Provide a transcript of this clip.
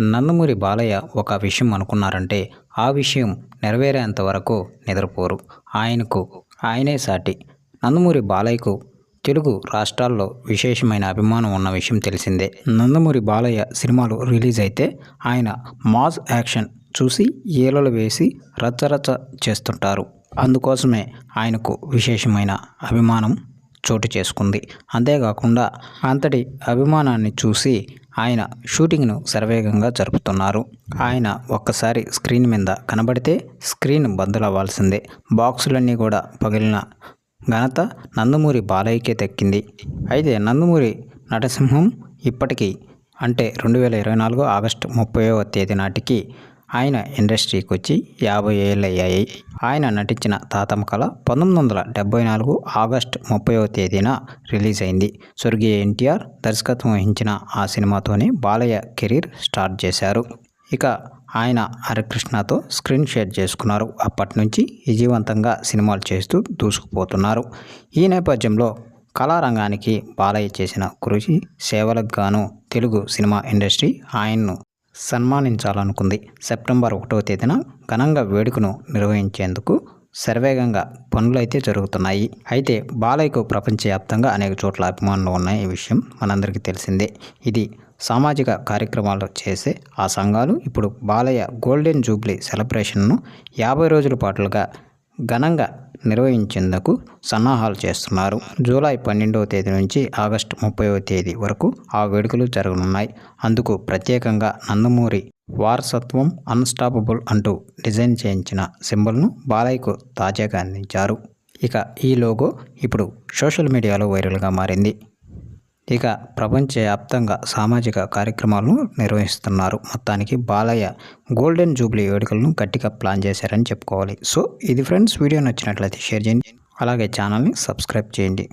నందమూరి బాలయ్య ఒక విషయం అనుకున్నారంటే ఆ విషయం నెరవేరేంత వరకు నిద్రపోరు. ఆయనకు ఆయనే సాటి. నందమూరి బాలయ్యకు తెలుగు రాష్ట్రాల్లో విశేషమైన అభిమానం ఉన్న విషయం తెలిసిందే. నందమూరి బాలయ్య సినిమాలు రిలీజ్ అయితే ఆయన మాస్ యాక్షన్ చూసి ఏలలు వేసి రచ్చరచ్చ చేస్తుంటారు. అందుకోసమే ఆయనకు విశేషమైన అభిమానం చోటు చేసుకుంది. అంతేకాకుండా అంతటి అభిమానాన్ని చూసి ఆయన షూటింగ్ను శరవేగంగా జరుపుతున్నారు. ఆయన ఒక్కసారి స్క్రీన్ మీద కనబడితే స్క్రీన్ బద్దలవ్వాల్సిందే బాక్సులన్నీ కూడా పగిలిన ఘనత నందమూరి బాలయ్యకే దక్కింది. అయితే నందమూరి నటసింహం ఇప్పటికీ అంటే రెండు వేల ఇరవై నాలుగు ఆగస్టు ముప్పైవ తేదీ నాటికి ఆయన ఇండస్ట్రీకి వచ్చి యాభై ఏళ్ళు అయ్యాయి ఆయన నటించిన తాతమ్మ కళ పంతొమ్మిది వందల డెబ్బై నాలుగు ఆగస్టు ముప్పైవ తేదీన రిలీజ్ అయింది స్వర్గీయ ఎన్టీఆర్ దర్శకత్వం వహించిన ఆ సినిమాతోనే బాలయ్య కెరీర్ స్టార్ట్ చేశారు. ఇక ఆయన హరికృష్ణతో స్క్రీన్ షేర్ చేసుకున్నారు. అప్పటి నుంచి విజయవంతంగా సినిమాలు చేస్తూ దూసుకుపోతున్నారు. ఈ నేపథ్యంలో కళారంగానికి బాలయ్య చేసిన కృషి సేవలకు గాను తెలుగు సినిమా ఇండస్ట్రీ ఆయన్ను సన్మానించాలనుకుంది. సెప్టెంబర్ ఒకటో తేదీన ఘనంగా వేడుకను నిర్వహించేందుకు శరవేగంగా పనులు అయితే జరుగుతున్నాయి. అయితే బాలయ్యకు ప్రపంచవ్యాప్తంగా అనేక చోట్ల అభిమానులు ఉన్నాయి ఈ విషయం మనందరికీ తెలిసిందే. ఇది సామాజిక కార్యక్రమాలు చేసే ఆ సంఘాలు ఇప్పుడు బాలయ్య గోల్డెన్ జూబ్లీ సెలబ్రేషన్ను యాభై రోజుల పాటులుగా ఘనంగా నిర్వహించేందుకు సన్నాహాలు చేస్తున్నారు. జూలై పన్నెండవ తేదీ నుంచి ఆగస్టు ముప్పైవ తేదీ వరకు ఆ వేడుకలు జరగనున్నాయి. అందుకు ప్రత్యేకంగా నందమూరి వారసత్వం అన్స్టాపబుల్ అంటూ డిజైన్ చేయించిన సింబల్ను బాలయ్యకు తాజాగా అందించారు. ఇక ఈ లోగో ఇప్పుడు సోషల్ మీడియాలో వైరల్గా మారింది. ఇక ప్రపంచవ్యాప్తంగా సామాజిక కార్యక్రమాలను నిర్వహిస్తున్నారు. మొత్తానికి బాలయ్య గోల్డెన్ జూబ్లీ వేడుకలను గట్టిగా ప్లాన్ చేశారని చెప్పుకోవాలి. సో ఇది ఫ్రెండ్స్ వీడియో నచ్చినట్లయితే షేర్ చేయండి. అలాగే ఛానల్ని సబ్స్క్రైబ్ చేయండి.